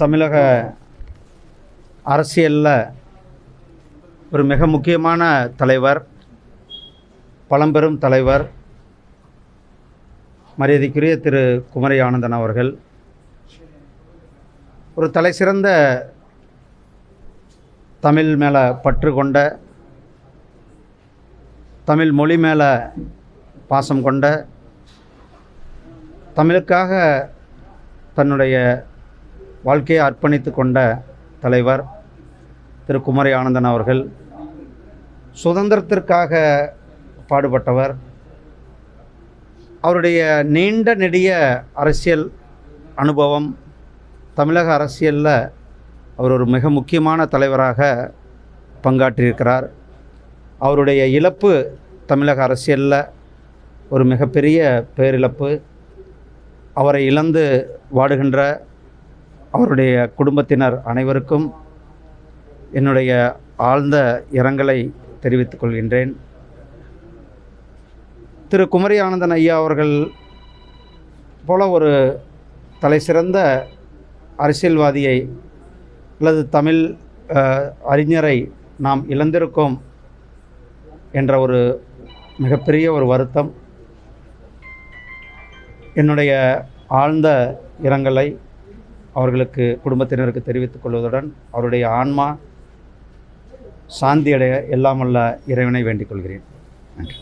தமிழக அரசியலில் ஒரு மிக முக்கியமான தலைவர் பழம்பெரும் தலைவர் மரியாதைக்குரிய திரு. குமரி ஆனந்தன் அவர்கள். ஒரு தலை சிறந்த தமிழ் மேலே பற்று கொண்ட தமிழ் மொழி மேலே பாசம் கொண்ட தமிழுக்காக தன்னுடைய வாழ்க்கையை அர்ப்பணித்து கொண்ட தலைவர் திரு குமரி ஆனந்தன் அவர்கள் சுதந்திரத்திற்காக பாடுபட்டவர் அவருடைய நீண்ட நெடிய அரசியல் அனுபவம் தமிழக அரசியலில் அவர் ஒரு மிக முக்கியமான தலைவராக பங்காற்றியிருக்கிறார். அவருடைய இழப்பு தமிழக அரசியலில் ஒரு மிகப்பெரிய பேரிழப்பு. அவரை இழந்து வாடுகின்ற அவருடைய குடும்பத்தினர் அனைவருக்கும் என்னுடைய ஆழ்ந்த இரங்கலை தெரிவித்துக் கொள்கின்றேன். திரு. குமரி ஆனந்தன் ஐயா அவர்கள் போல ஒரு தலை சிறந்த அரசியல்வாதியை அல்லது தமிழ் அறிஞரை நாம் இழந்திருக்கோம் என்ற ஒரு மிகப்பெரிய ஒரு வருத்தம். என்னுடைய ஆழ்ந்த இரங்கலை அவர்களுக்கு குடும்பத்தினருக்கு தெரிவித்துக் கொள்வதுடன் அவருடைய ஆன்மா சாந்தியடைய எல்லாம் இறைவனை வேண்டிக் கொள்கிறேன். நன்றி.